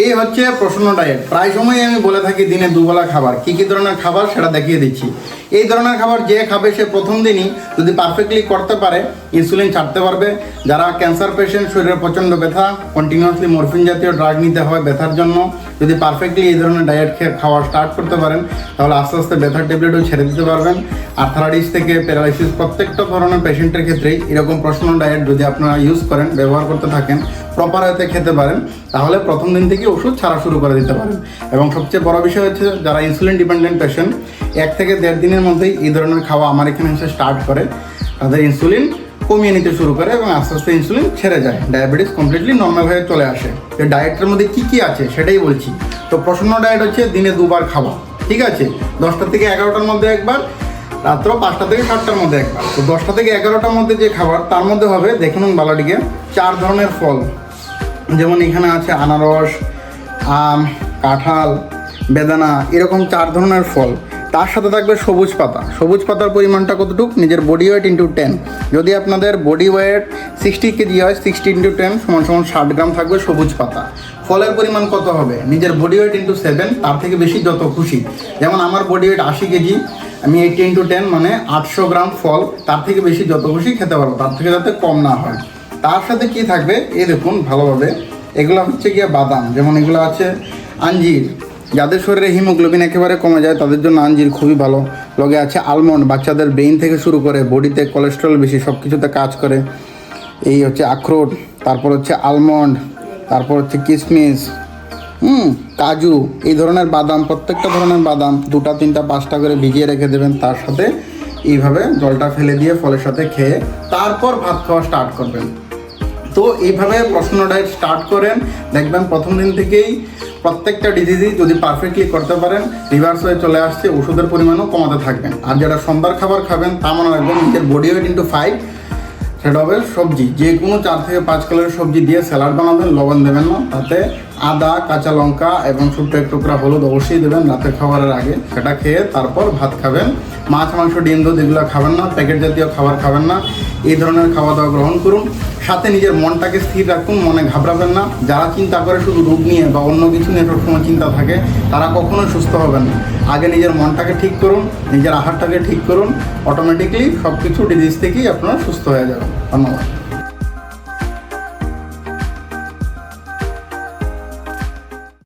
এই হচ্ছে প্রশ্ন ডায়েট প্রায় সময় আমি বলে থাকি দিনে দুবেলা খাবার। কি কি ধরনের খাবার সেটা দেখিয়ে দিচ্ছি। এই ধরনের খাবার যে খাবে সে প্রথম দিনই যদি পারফেক্টলি করতে পারে ইনসুলিন ছাড়তে পারবে। যারা ক্যান্সার পেশেন্ট শরীরে প্রচণ্ড ব্যথা কন্টিনিউয়াসলি মরফিন জাতীয় ড্রাগ নিতে হয় ব্যথার জন্য যদি পারফেক্টলি এই ধরনের ডায়েট খেয়ে খাওয়া স্টার্ট করতে পারেন, তাহলে আস্তে আস্তে ব্যথার ট্যাবলেটও ছেড়ে দিতে পারবেন। আর্থারাইটিস থেকে প্যারালাইসিস প্রত্যেকটা ধরনের পেশেন্টের ক্ষেত্রেই এরকম প্রশ্ন ডায়েট যদি আপনারা ইউজ করেন, ব্যবহার করতে থাকেন প্রপার হতে খেতে পারেন, তাহলে প্রথম দিন থেকে ওষুধ ছাড়া শুরু করে দিতে পারেন। এবং সবচেয়ে বড় বিষয় হচ্ছে যারা ইনসুলিন ডিপেন্ডেন্ট পেশেন্ট এক থেকে দেড় দিনের মধ্যেই এই ধরনের খাওয়া আমার এখানে এসে স্টার্ট করে। তাদের ইনসুলিন কমিয়ে নিতে শুরু করে এবং আস্তে আস্তে ইনসুলিন ছেড়ে যায়। ডায়াবেটিস কমপ্লিটলি নর্মাল হয়ে চলে আসে। তো ডায়েটের মধ্যে কী কী আছে সেটাই বলছি। তো প্রসন্ন ডায়েট হচ্ছে দিনে দুবার খাওয়া, ঠিক আছে? দশটা থেকে এগারোটার মধ্যে একবার রাত্র পাঁচটা থেকে সাতটার মধ্যে একবার। তো দশটা থেকে এগারোটার মধ্যে যে খাবার, তার মধ্যে হবে দেখুন বালাডিকে চার ধরনের ফল। যেমন এখানে আছে আনারস, আম, কাঁঠাল, বেদানা, এরকম চার ধরনের ফল। তার সাথে থাকবে সবুজ পাতা। সবুজ পাতার পরিমাণটা কতটুকু? নিজের বডি ওয়েট ইন্টু টেন যদি আপনাদের বডি ওয়েট সিক্সটি কেজি হয় সিক্সটি ইন্টু টেন সমান সমান ষাট গ্রাম থাকবে সবুজ পাতা। ফলের পরিমাণ কত হবে? নিজের বডি ওয়েট ইন্টু সেভেন তার থেকে বেশি যত খুশি। যেমন আমার বডি ওয়েট আশি কেজি আমি এইটি ইন্টু টেন মানে আটশো গ্রাম ফল, তার থেকে বেশি যত খুশি খেতে পারব, তার থেকে যাতে কম না হয়। তার সাথে কি থাকবে? এই দেখুন ভালোভাবে। এগুলো হচ্ছে গিয়ে বাদাম। যেমন এগুলো আছে আঞ্জির। যাদের শরীরে হিমোগ্লোবিন একেবারে কমে যায়, তাদের জন্য আঞ্জির খুবই ভালো। লগে আছে আলমন্ড বাচ্চাদের ব্রেইন থেকে শুরু করে বডিতে কোলেস্ট্রল বেশি সব কিছুতে কাজ করে। এই হচ্ছে আখরোট, তারপর হচ্ছে আলমন্ড তারপর হচ্ছে কিশমিশ হুম, কাজু, এই ধরনের বাদাম, প্রত্যেকটা ধরনের বাদাম, দুটা, তিনটা, পাঁচটা করে ভিজিয়ে রেখে দেবেন, তার সাথে এইভাবে জলটা ফেলে দিয়ে ফলের সাথে খেয়ে তারপর ভাত খাওয়া স্টার্ট করবেন। তো এইভাবে প্রশ্ন ডায়েট স্টার্ট করেন, দেখবেন প্রথম দিন থেকেই প্রত্যেকটা ডিজিজই যদি পারফেক্টলি করতে পারেন রিভার্স হয়ে চলে আসছে, ওষুধের পরিমাণও কমাতে থাকবেন। আর যারা সন্ধ্যার খাবার খাবেন, তা মনে রাখবেন, নিজের বডি ওয়েট ইন্টু ফাইভ সেটা হবে সবজি। যে কোনো চার থেকে পাঁচ কালারের সবজি দিয়ে স্যালাড বানাবেন, লবণ দেবেন না, তাতে আদা, কাঁচা লঙ্কা এবং ছোট্ট এক টুকরা হলুদ অবশ্যই দেবেন রাতের খাবারের আগে। সেটা খেয়ে তারপর ভাত খাবেন। মাছ, মাংস, ডিম, দুধ এগুলো খাবেন না, প্যাকেট জাতীয় খাবার খাবেন না। এই ধরনের খাওয়া দাওয়া গ্রহণ করুন। সাথে নিজের মনটাকে স্থির রাখুন, মনে ঘাবড়াবেন না। যারা চিন্তা করে শুধু রোগ নিয়ে বা অন্য কিছু নিয়ে সবসময় চিন্তা থাকে, তারা কখনোই সুস্থ হবেন না। আগে নিজের মনটাকে ঠিক করুন, নিজের আহারটাকে ঠিক করুন। অটোমেটিকলি সব কিছু ডিজিজ থেকেই আপনারা সুস্থ হয়ে যাবেন। ধন্যবাদ।